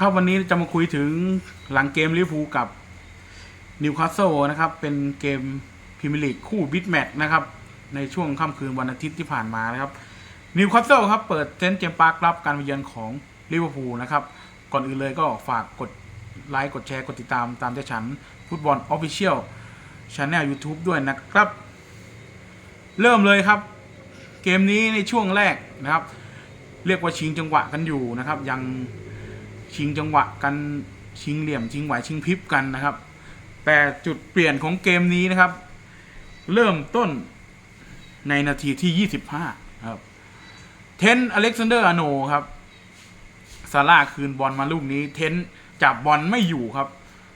ครับวันนี้จะมาคุยถึงหลังเกมลิเวอร์พูลกับนิวคาสเซิลนะครับ เป็นเกมพรีเมียร์ลีกคู่บิทแมตช์นะครับ ในช่วงค่ำคืนวันอาทิตย์ที่ผ่านมานะครับนิวคาสเซิลครับ เปิดเซนต์เจมส์ปาร์ครับการมาเยือนของลิเวอร์พูลนะครับ ก่อนอื่นเลยก็ฝากกดไลค์กดแชร์กดติดตามตามที่ฉันฟุตบอลออฟฟิเชียลช anel YouTube ด้วยนะครับ เริ่มเลยครับ เกมนี้ในช่วงแรกนะครับ เรียกว่าชิงจังหวะกันอยู่นะครับ ยัง ชิงจังหวะกันชิงเหลี่ยมชิงไหวชิงพริบกันนะครับ แต่จุดเปลี่ยนของเกมนี้นะครับ เริ่มต้นในนาทีที่ 25 ครับ เทนอเล็กซานเดอร์อโนครับซาร่าคืนบอลมาลูกนี้ เทนจับบอลไม่อยู่ครับ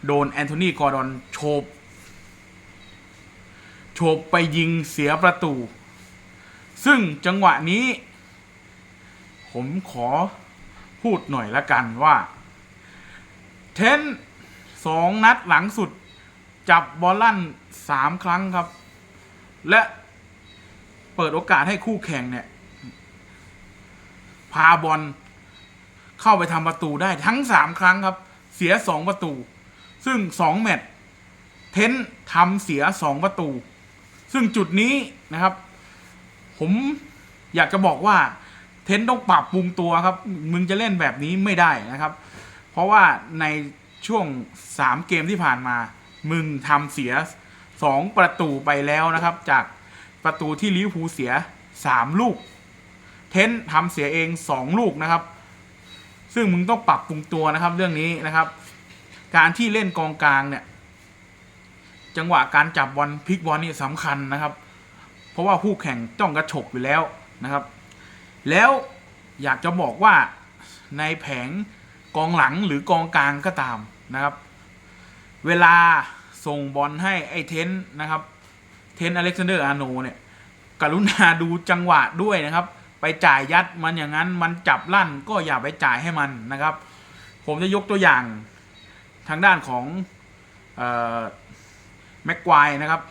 โดนแอนโทนีกอร์ดอนโฉบโฉบไปยิงเสียประตู ซึ่งจังหวะนี้ ผมขอ พูดหน่อยละกันว่า เทนสองนัดหลังสุด จับบอลลั่นสามครั้งครับ และเปิดโอกาสให้คู่แข่งเนี่ย พาบอลเข้าไปทำประตูได้ทั้งสามครั้งครับ เสียสองประตู ซึ่งสองแมตช์เทนทำเสียสองประตู ซึ่งจุดนี้นะครับ ผมอยากจะบอกว่า เทนต้องปรับปรุงตัวครับ มึงจะเล่นแบบนี้ไม่ได้นะครับ เพราะว่าในช่วงสามเกมที่ผ่านมา มึงทำเสียสองประตูไปแล้วนะครับ จากประตูที่ลิเวอร์พูลเสียสามลูก เทนทำเสียเองสองลูกนะครับ ซึ่งมึงต้องปรับปรุงตัวนะครับเรื่องนี้นะครับ การที่เล่นกองกลางเนี่ย จังหวะการจับบอลพลิกบอลนี่สำคัญนะครับ เพราะว่าผู้แข่งต้องกระฉกอยู่แล้วนะครับ แล้วอยากจะบอกว่าในแผงกองหลังหรือกองกลางก็ตามนะครับ เวลาส่งบอลให้ไอ้เทนนะครับ เทนอเล็กซานเดอร์อาโนเนี่ยกรุณาดูจังหวะด้วยนะครับ ไปจ่ายยัดมันอย่างนั้นมันจับลั่นก็อย่าไปจ่ายให้มันนะครับ ผมจะยกตัวอย่างทางด้านของแม็กควายนะครับ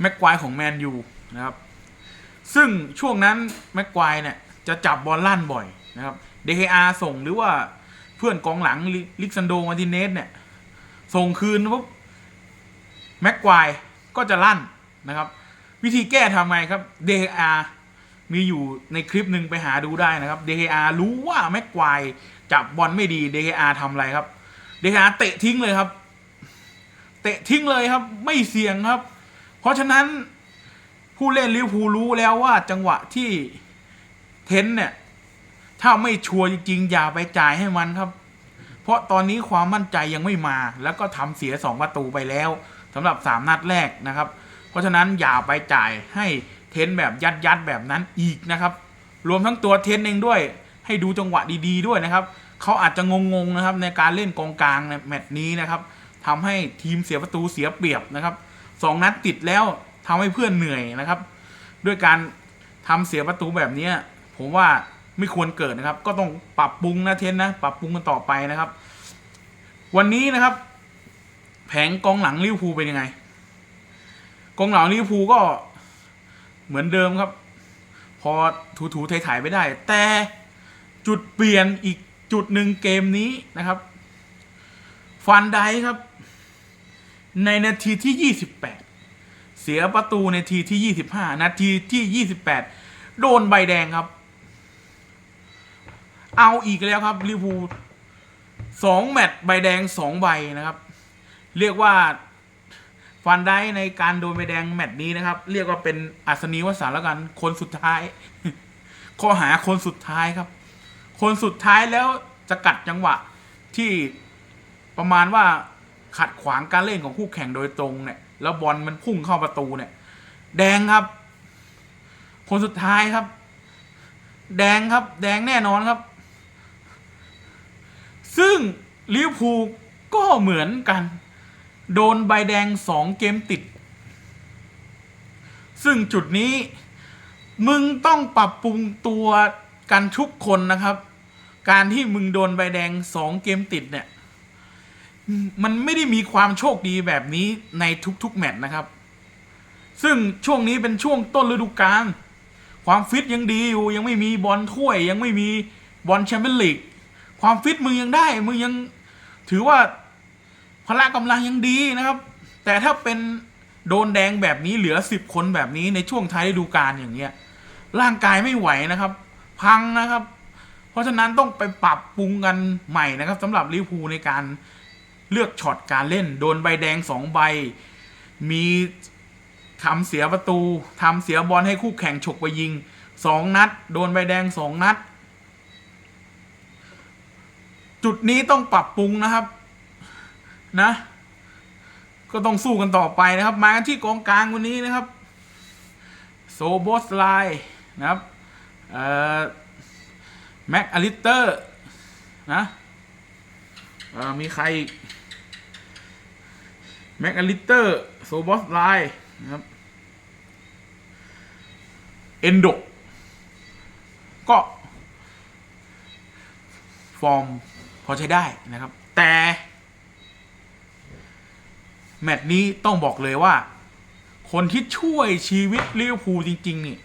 แม็กควายของแมนยูนะครับ ซึ่งช่วงนั้นแม็กควายเนี่ยจะจับบอลลั่นบ่อยนะครับเดคอาส่งหรือว่าเพื่อนกองหลังลิกซันโดมาร์ติเนสเนี่ยส่งคืนปุ๊บแม็กควายก็จะลั่นนะครับ วิธีแก้ทำไงครับเดคอามีอยู่ในคลิปหนึ่งไปหาดูได้นะครับเดคอารู้ว่าแม็กควายจับบอลไม่ดีเดคอาทำอะไรครับเดคอาเตะทิ้งเลยครับ เตะทิ้งเลยครับ ไม่เสี่ยงครับ เพราะฉะนั้น ผู้เล่นลิเวอร์พูลรู้แล้วว่าจังหวะที่เทนเนี่ย ถ้าไม่ชัวร์จริงๆอย่าไปจ่ายให้มันครับ เพราะตอนนี้ความมั่นใจยังไม่มา แล้วก็ทำเสียสองประตูไปแล้วสำหรับสามนัดแรกนะครับ เพราะฉะนั้นอย่าไปจ่ายให้เทนแบบยัดยัดแบบนั้นอีกนะครับ รวมทั้งตัวเทนเองด้วย ให้ดูจังหวะดี ๆ ด้วยนะครับเขาอาจจะงงๆนะครับในการเล่นกองกลางในแมตช์นี้นะครับทำให้ทีมเสียประตูเสียเปรียบนะครับสองนัดติดแล้ว ทำให้เพื่อนเหนื่อยนะครับ ด้วยการทำเสียประตูแบบเนี้ผมว่าไม่ควรเกิดนะครับ ก็ต้องปรับปรุงนะเทนนะปรับปรุงกันต่อไปนะครับ วันนี้นะครับ แผงกองหลังลิเวอร์พูลเป็นยังไง กองหลังลิเวอร์พูลก็เหมือนเดิมครับ พอถูๆถ่ายๆไปได้ แต่จุดเปลี่ยนอีกจุดหนึ่งเกมนี้นะครับฟันไดครับ ในนาทีที่ 28 เสียประตูในทีที่ 25 นาทีที่ 28 โดนใบแดงครับ เอาอีกแล้วครับลิเวอร์พูลสองแมตช์ใบแดงสองใบนะครับ เรียกว่าฟันได้ในการโดนใบแดงแมตช์นี้นะครับ เรียกว่าเป็นอัศนีวสาแล้วกันคนสุดท้าย ข้อหาคนสุดท้ายครับ คนสุดท้ายแล้วจะกัดจังหวะที่ประมาณว่าขัดขวางการเล่นของคู่แข่งโดยตรงเนี่ย แล้วบอลมันพุ่งเข้าประตูเนี่ย แดงครับ คนสุดท้ายครับ แดงครับ แดงแน่นอนครับ ซึ่งลิเวอร์พูลก็เหมือนกัน โดนใบแดงสองเกมติด ซึ่งจุดนี้ มึงต้องปรับปรุงตัวกันทุกคนนะครับ การที่มึงโดนใบแดงสองเกมติดเนี่ย มันไม่ได้มีความโชคดีแบบนี้ในทุกๆ แมตช์นะครับ ซึ่งช่วงนี้เป็นช่วงต้นฤดูกาลความฟิตยังดีอยู่ยังไม่มีบอลถ้วย ยังไม่มีบอลแชมเปี้ยนลีกความฟิตมึงยังได้มึงยังถือว่าพละกำลังยังดีนะครับ แต่ถ้าเป็นโดนแดงแบบนี้เหลือสิบคนแบบนี้ในช่วงท้ายฤดูกาลอย่างเงี้ย ร่างกายไม่ไหวนะครับ พังนะครับ เพราะฉะนั้นต้องไปปรับปรุงกันใหม่นะครับสำหรับลิเวอร์พูลในการ เลือกช็อตการเล่น โดนใบแดงสองใบ มีทำเสียประตูทำเสียบอลให้คู่แข่งฉกไปยิงสองนัด โดนใบแดงสองนัด จุดนี้ต้องปรับปรุงนะครับนะ ก็ต้องสู้กันต่อไปนะครับ มากันที่กองกลางวันนี้นะครับ โซโบสไลนะครับแม็กอลิเตอร์นะมีใครอีก แมกอลิเตอร์โซโบสไลน์นะครับเอนโดก็ฟอร์มพอใช้ได้นะครับ แต่ แมตช์นี้ต้องบอกเลยว่า คนที่ช่วยชีวิตลิเวอร์พูลจริง ๆ นี่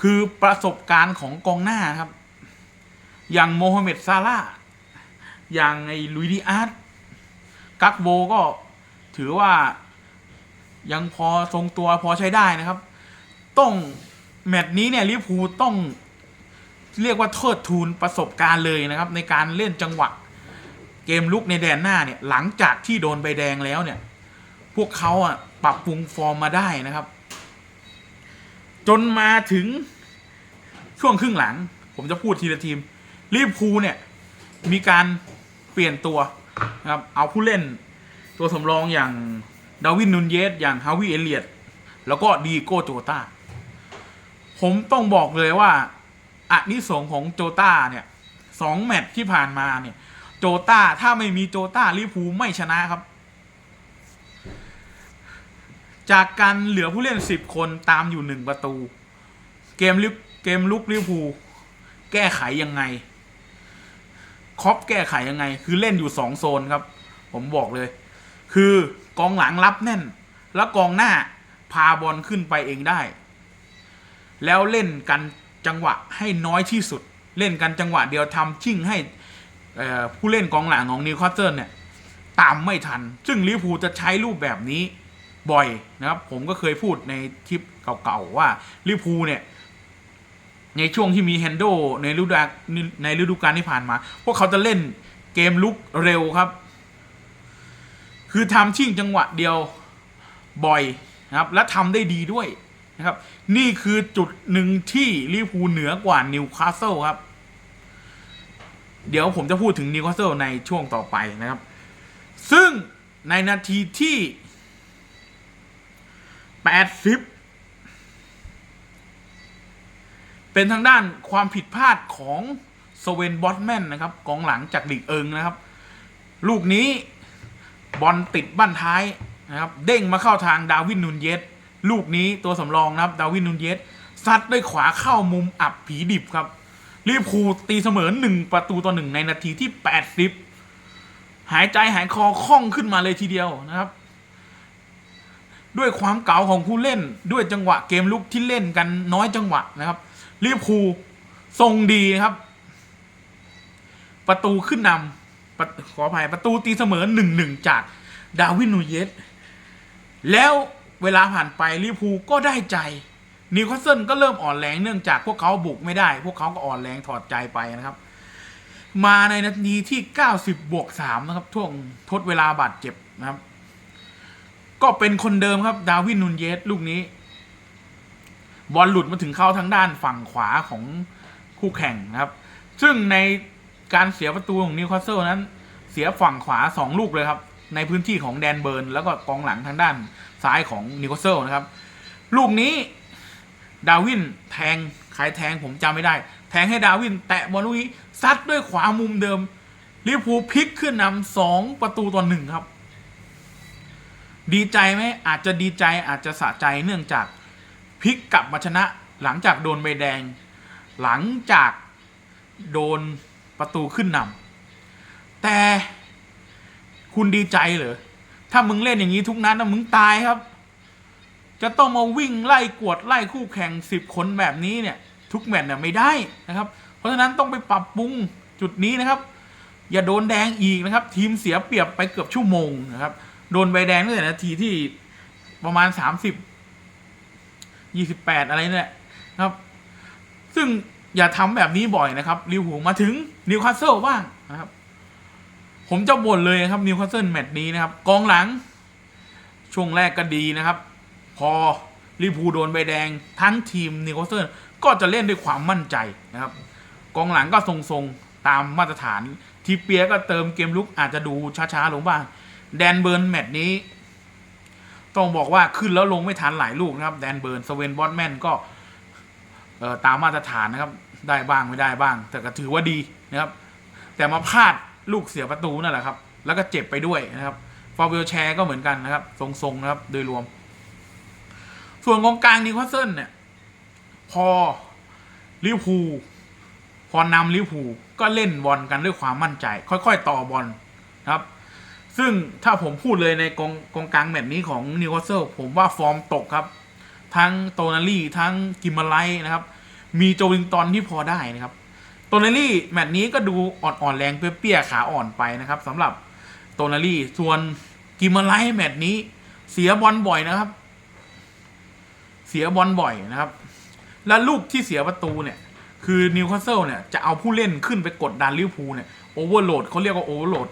คือประสบการณ์ของกองหน้าครับ อย่างโมฮัมเหม็ดซาร่าอย่างไอ้ลุยดิอาร์ตกักโบก็ ถือว่ายังพอทรงตัวพอใช้ได้นะครับ ต้องแมตช์นี้เนี่ยลิเวอร์พูลต้องเรียกว่าเทิดทูนประสบการณ์เลยนะครับ ในการเล่นจังหวะเกมลุกในแดนหน้าเนี่ยหลังจากที่โดนใบแดงแล้วเนี่ย พวกเขาอะปรับปรุงฟอร์มมาได้นะครับ จนมาถึงช่วงครึ่งหลัง ผมจะพูดทีละทีมลิเวอร์พูลเนี่ยมีการเปลี่ยนตัวนะครับเอาผู้เล่น ตัวสำรองอย่างดาวินนูนเยสอย่างฮาวิเอเลียตแล้วก็ดีโก้โจตาผมต้องบอกเลยว่าอันิสงส์ของโจตาเนี่ยสองแมตช์ที่ผ่านมาเนี่ย โจตาถ้าไม่มีโจตาลิพูไม่ชนะครับ จากการเหลือผู้เล่นสิบคนตามอยู่หนึ่งประตู เกมลิเกมลุกลิพูแก้ไขยังไงครอปแก้ไขยังไง คือเล่นอยู่สองโซนครับ ผมบอกเลย คือกองหลังรับแน่น แล้วกองหน้าพาบอลขึ้นไปเองได้ แล้วเล่นกันจังหวะให้น้อยที่สุด เล่นกันจังหวะเดียวทำชิ่งให้ผู้เล่นกองหลังของนิวคาสเซิลเนี่ยตามไม่ทัน ซึ่งลิเวอร์พูลจะใช้รูปแบบนี้บ่อยนะครับ ผมก็เคยพูดในคลิปเก่าๆว่าลิเวอร์พูลเนี่ย ในช่วงที่มีแฮนโดในฤดูกาลในฤดูกาลที่ผ่านมา พวกเขาจะเล่นเกมลุกเร็วครับ คือทำชิ่งจังหวะเดียวบ่อยนะครับ และทำได้ดีด้วยนะครับ นี่คือจุดหนึ่งที่ลิเวอร์พูลเหนือกว่านิวคาสเซิลครับ เดี๋ยวผมจะพูดถึงนิวคาสเซิลในช่วงต่อไปนะครับ ซึ่งในนาทีที่80เป็นทางด้านความผิดพลาดของสเวนบอตแมนนะครับกองหลังจากลีกเอิงนะครับ ลูกนี้ บอลติดบ้านท้ายนะครับเด้งมาเข้าทางดาวินนูนเยสลูกนี้ตัวสำรองนะครับดาวินนูนเยสซัดด้วยขวาเข้ามุมอับผีดิบครับลิเวอร์พูลตีเสมอหนึ่งประตูต่อหนึ่งในนาทีที่80หายใจหายคอคล่องขึ้นมาเลยทีเดียวนะครับ ด้วยความเก๋าของผู้เล่นด้วยจังหวะเกมลุกที่เล่นกันน้อยจังหวะนะครับลิเวอร์พูลทรงดีนะครับ ประตูขึ้นนำ ขออภัยประตูตีเสมอหนึ่งหนึ่งจากดาวินนูเยสแล้วเวลาผ่านไปลิพูก็ได้ใจนิวคาสเซิลก็เริ่มอ่อนแรงเนื่องจากพวกเขาบุกไม่ได้ พวกเขาก็อ่อนแรงถอดใจไปนะครับ มาในนาทีที่ 90 บวก 3 นะครับช่วงทดเวลาบาดเจ็บนะครับ ก็เป็นคนเดิมครับดาวินนูนเยสลูกนี้ บอลหลุดมาถึงเข้าทางด้านฝั่งขวาของคู่แข่งนะครับ ซึ่งใน การเสียประตูของนิวคาสเซิลนั้น เสียฝั่งขวา 2 ลูกเลยครับ ในพื้นที่ของแดนเบิร์น แล้วก็กองหลังทางด้านซ้ายของนิวคาสเซิลนะครับ ลูกนี้ดาวินแทงใครแทงผมจำไม่ได้ แทงให้ดาวินแตะบอลลูกนี้ซัดด้วยขวามุมเดิมลิเวอร์พูลพลิกขึ้นนำสองประตูต่อหนึ่งครับ ดีใจไหมอาจจะดีใจอาจจะสะใจเนื่องจากพลิกกลับมาชนะ หลังจากโดนใบแดง หลังจากโดน ประตูขึ้นนำแต่คุณดีใจเหรอ ถ้ามึงเล่นอย่างนี้ทุกนัดนะมึงตายครับ จะต้องมาวิ่งไล่กวดไล่คู่แข่งสิบคนแบบนี้เนี่ย ทุกแมตช์เนี่ยไม่ได้นะครับ เพราะฉะนั้นต้องไปปรับปรุงจุดนี้นะครับ อย่าโดนแดงอีกนะครับ ทีมเสียเปรียบไปเกือบชั่วโมงนะครับ โดนใบแดงตั้งแต่นาทีที่ประมาณสามสิบยี่สิบแปดอะไรเนี่ยครับ ซึ่ง อย่าทำแบบนี้บ่อยนะครับลิวอร์พูมาถึงนิวคาสเซิลบ้างนะครับ ผมจะบ่นเลยนะครับนิวคาสเซิลแมตช์นี้นะครับ กองหลัง ช่วงแรกก็ดีนะครับ พอลิเวอร์พูโดนใบแดงทั้งทีมนิวคาสเซิลก็จะเล่นด้วยความมั่นใจนะครับ กองหลังก็ทรงๆตามมาตรฐาน ทีเปียก็เติมเกมลุกอาจจะดูช้าๆลงบ้างแดนเบิร์นแมตช์นี้ ต้องบอกว่าขึ้นแล้วลงไม่ทันหลายลูกนะครับ แดนเบิร์นสเวนบอตแมนก็ตามมาตรฐานนะครับ ได้บ้างไม่ได้บ้าง แต่ก็ถือว่าดีนะครับ แต่มาพลาดลูกเสียประตูนั่นแหละครับ แล้วก็เจ็บไปด้วยนะครับฟาเวลแชร์ก็เหมือนกันนะครับ ทรงๆนะครับ โดยรวม ส่วนกองกลางนิวคาสเซิลเนี่ย พอลิวพูพอนำลิวพูก็เล่นบอลกันด้วยความมั่นใจ ค่อยๆ ต่อบอลนะครับ ซึ่งถ้าผมพูดเลยในกองกองกลางแมตช์นี้ของนิวคาสเซิลผมว่าฟอร์มตกครับ ทั้งโตนาลี่ทั้งกิมมาไลนะครับ มีโจลิงตันที่พอได้นะครับโตนาลี่แมตช์นี้ก็ดูอ่อนๆแรงเปี้ยๆขาอ่อนไปนะครับสำหรับโตนาลี่ส่วนกิมมาไลแมตช์นี้ เสียบอลบ่อยนะครับ เสียบอลบ่อยนะครับ และลูกที่เสียประตูเนี่ย คือนิวคาสเซิลเนี่ยจะเอาผู้เล่นขึ้นไปกดดันลิเวอร์พูลเนี่ยโอเวอร์โหลดเขาเรียกว่าโอเวอร์โหลด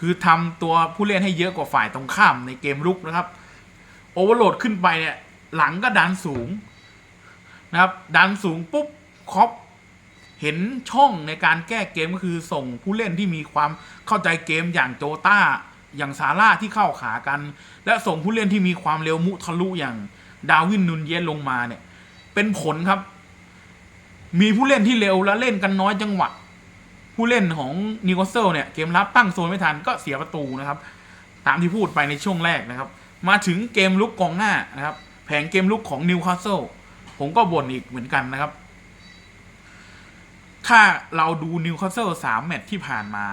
คือทำตัวผู้เล่นให้เยอะกว่าฝ่ายตรงข้ามในเกมลุกนะครับโอเวอร์โหลดขึ้นไปเนี่ยหลังก็ดันสูง นะครับ ดันสูงปุ๊บครอปเห็นช่องในการแก้เกมก็คือส่งผู้เล่นที่มีความเข้าใจเกมอย่างโจต้าอย่างซาร่าที่เข้าขากัน และส่งผู้เล่นที่มีความเร็วมุทะลุอย่างดาวินนุนเยสลงมาเนี่ย เป็นผลครับ มีผู้เล่นที่เร็วและเล่นกันน้อยจังหวะ ผู้เล่นของนิวคาสเซิลเนี่ย เกมรับตั้งโซนไม่ทันก็เสียประตูนะครับ ตามที่พูดไปในช่วงแรกนะครับ มาถึงเกมลุกกองหน้านะครับ แผงเกมลุกของนิวคาสเซิล ผมก็บ่นอีกเหมือนกันนะครับ ถ้าเราดูนิวคาสเซิลสามแมตช์ที่ผ่านมา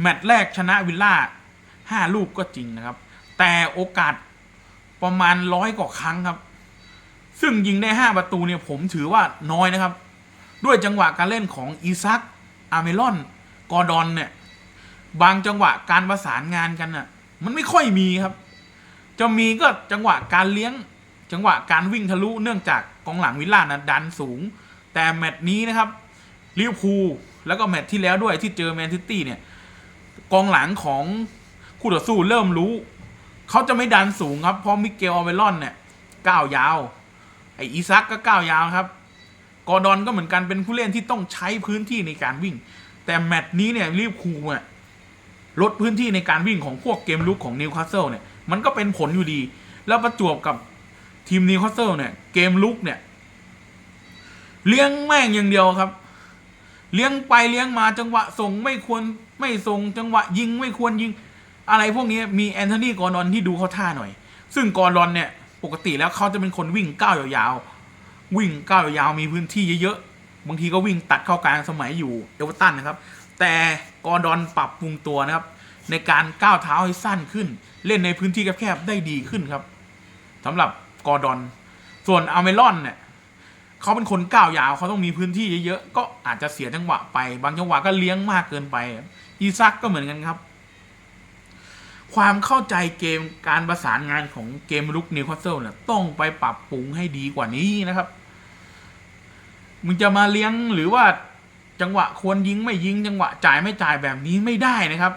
แมตช์แรกชนะวิลล่าห้าลูกก็จริงนะครับ แต่โอกาสประมาณร้อยกว่าครั้งครับ ซึ่งยิงได้ห้าประตูเนี่ยผมถือว่าน้อยนะครับ ด้วยจังหวะการเล่นของอีซักอาร์เมลอน กอร์ดอนเนี่ย บางจังหวะการประสานงานกันน่ะ มันไม่ค่อยมีครับ จะมีก็จังหวะการเลี้ยง จังหวะการวิ่งทะลุเนื่องจาก กองหลังวิลล่านะดันสูง แต่แมตช์นี้นะครับลิเวอร์พูลแล้วก็แมตช์ที่แล้วด้วยที่เจอแมนซิตี้เนี่ยกองหลังของคู่ต่อสู้เริ่มรู้ เขาจะไม่ดันสูงครับ เพราะมิเกลอเวลอนเนี่ยก้าวยาว ไออีซักก็ก้าวยาวครับ กอร์ดอนก็เหมือนกันเป็นผู้เล่นที่ต้องใช้พื้นที่ในการวิ่ง แต่แมตช์นี้เนี่ยลิเวอร์พูลเนี่ยลดพื้นที่ในการวิ่งของพวกเกมลุกของนิวคาสเซิลเนี่ยมันก็เป็นผลอยู่ดี แล้วประจวบกับ ทีมนิวคาสเซิลเนี่ย เกมลุกเนี่ย เลี้ยงแม่งอย่างเดียวครับ เลี้ยงไปเลี้ยงมาจังหวะส่งไม่ควรไม่ส่งจังหวะยิงไม่ควรยิง อะไรพวกนี้มีแอนโทนีกอร์ดอนที่ดูเขาท่าหน่อย ซึ่งกอร์ดอนเนี่ย ปกติแล้วเขาจะเป็นคนวิ่งก้าวยาวๆวิ่งก้าวยาวๆมีพื้นที่เยอะๆบางทีก็วิ่งตัดเข้ากลางสมัยอยู่เอเวอร์ตันนะครับ แต่กอร์ดอนปรับปรุงตัวนะครับ ในการก้าวเท้าให้สั้นขึ้น เล่นในพื้นที่แคบๆได้ดีขึ้นครับสำหรับ กอร์ดอน ส่วนอาเมลอนเนี่ยเขาเป็นคนก้าวยาวเขาต้องมีพื้นที่เยอะๆก็อาจจะเสียจังหวะไป บางจังหวะก็เลี้ยงมากเกินไป อีซักก็เหมือนกันครับ ความเข้าใจเกมการประสานงานของเกมลุกนิวคาสเซิลเนี่ยต้องไปปรับปรุงให้ดีกว่านี้นะครับ มึงจะมาเลี้ยงหรือว่าจังหวะควรยิงไม่ยิง จังหวะจ่ายไม่จ่ายแบบนี้ไม่ได้นะครับ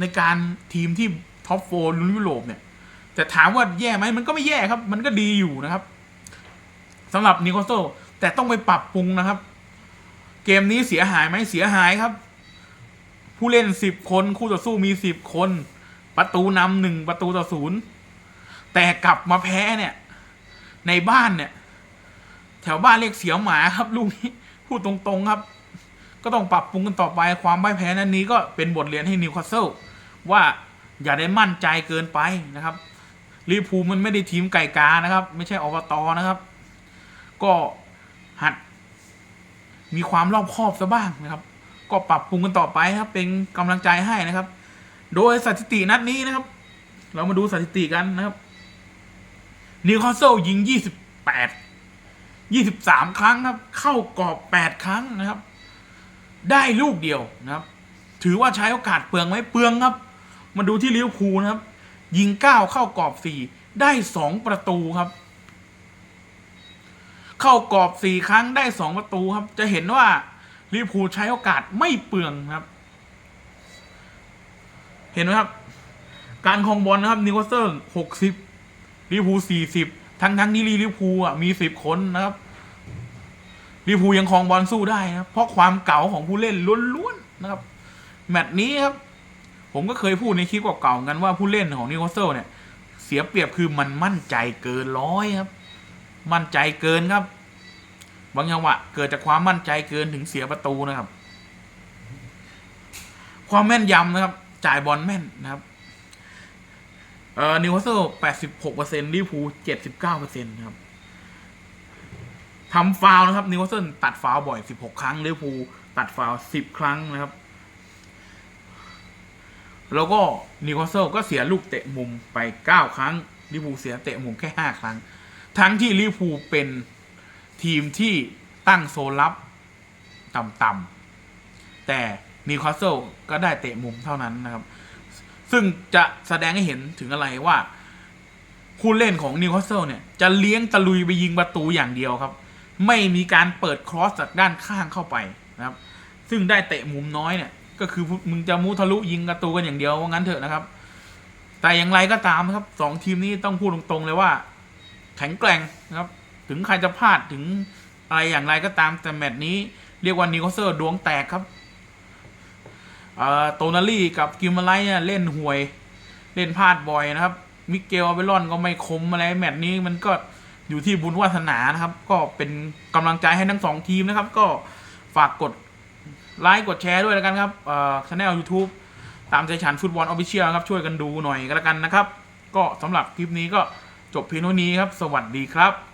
ในการทีมที่ท็อปโฟร์ยุโรปเนี่ย แต่ถามว่าแย่ไหมมันก็ไม่แย่ครับ มันก็ดีอยู่นะครับสำหรับนิโคลโซแต่ต้องไปปรับปรุงนะครับ เกมนี้เสียหายไหมเสียหายครับ ผู้เล่นสิบคนคู่ต่อสู้มีสิบคน ประตูนำหนึ่งประตูต่อศูนย์แต่กลับมาแพ้เนี่ย ในบ้านเนี่ย แถวบ้านเรียกเสียหมาครับลูกนี้พูดตรงๆครับ ก็ต้องปรับปรุงกันต่อไปความไม่แพ้นั้นนี้ก็เป็นบทเรียนให้นิวคาสเซิลว่าอย่าได้มั่นใจเกินไปนะครับ ลิเวอร์พูลมันไม่ได้ทีมไก่กานะครับ ไม่ใช่อบตนะครับ ก็หัด มีความรอบคอบซะบ้างนะครับ ก็ปรับปรุงกันต่อไปครับ เป็นกำลังใจให้นะครับ โดยสถิตินัดนี้นะครับ เรามาดูสถิติกันนะครับนิวคาสเซิลยิง 28 23 ครั้งครับ เข้ากรอบ 8 ครั้งนะครับ ได้ลูกเดียวนะครับ ถือว่าใช้โอกาสเปลืองไหมเปลืองครับ มาดูที่ลิเวอร์พูลนะครับ ยิงเก้าเข้ากรอบสี่ได้สองประตูครับ เข้ากรอบสี่ครั้งได้สองประตูครับ จะเห็นว่าลิพูใช้โอกาสไม่เปลืองครับ เห็นไหมครับ การคองบอลนะครับนิวคาสเซิลหกสิบลิเวอร์พูลสี่สิบทั้งทั้งที่ลิพูอะมีสิบคนนะครับลิพูยังคองบอลสู้ได้นะครับเพราะความเก่าของผู้เล่นล้วนๆนะครับ แมตช์นี้ครับ ผมก็เคยพูดในคลิปเก่าๆกันว่าผู้เล่นของนิวคาสเซิลเนี่ย เสียเปรียบคือมันมั่นใจเกินร้อยครับ มั่นใจเกินครับบางจังหวะเกิดจากความมั่นใจเกินถึงเสียประตูนะครับ ความแม่นยำนะครับ จ่ายบอลแม่นนะครับเอ่อนิวคาสเซิลแปดสิบหกเปอร์เซ็นต์ลิเวอร์พูลเจ็ดสิบเก้าเปอร์เซ็นต์นะครับทำฟาวนะครับนิวคาสเซิลตัดฟาวบ่อยสิบหกครั้งลิเวอร์พูลตัดฟาวล์สิบครั้งนะครับ แล้วก็นิวคาสเซิลก็เสียลูกเตะมุมไปเก้าครั้งลิเวอร์พูลเสียเตะมุมแค่ห้าครั้ง ทั้งที่ลิเวอร์พูลเป็นทีมที่ตั้งโซนรับต่ำๆแต่นิวคาสเซิลก็ได้เตะมุมเท่านั้นนะครับ ซึ่งจะแสดงให้เห็นถึงอะไรว่าผู้เล่นของนิวคาสเซิลเนี่ย จะเลี้ยงตะลุยไปยิงประตูอย่างเดียวครับ ไม่มีการเปิดครอสจากด้านข้างเข้าไปนะครับ ซึ่งได้เตะมุมน้อยเนี่ย ก็คือมึงจะมุทะลุยิงประตูกันอย่างเดียวว่างั้นเถอะนะครับ แต่อย่างไรก็ตามครับสองทีมนี้ต้องพูดตรงๆเลยว่า แข็งแกร่งนะครับ ถึงใครจะพลาดถึงอะไรอย่างไรก็ตามแต่แมตช์นี้เรียกว่านิวคเซิลดวงแตกครับโตนาลี่กับกิมมาไลเนี่ยเล่นห่วย เล่นพลาดบ่อยนะครับ มิเกลอาเบลอนก็ไม่คมอะไรแมตช์นี้มันก็อยู่ที่บุญวาสนานะครับ ก็เป็นกำลังใจให้ทั้งสองทีมนะครับ ก็ฝากกด ไลค์กดแชร์ด้วยแล้วกันครับช่อช anel YouTube ตามใจฉันฟุตบอลออฟฟิเชียลครับ ช่วยกันดูหน่อยก็แล้วกันนะครับ ก็สำหรับคลิปนี้ก็จบเพียงเท่านี้ครับ สวัสดีครับ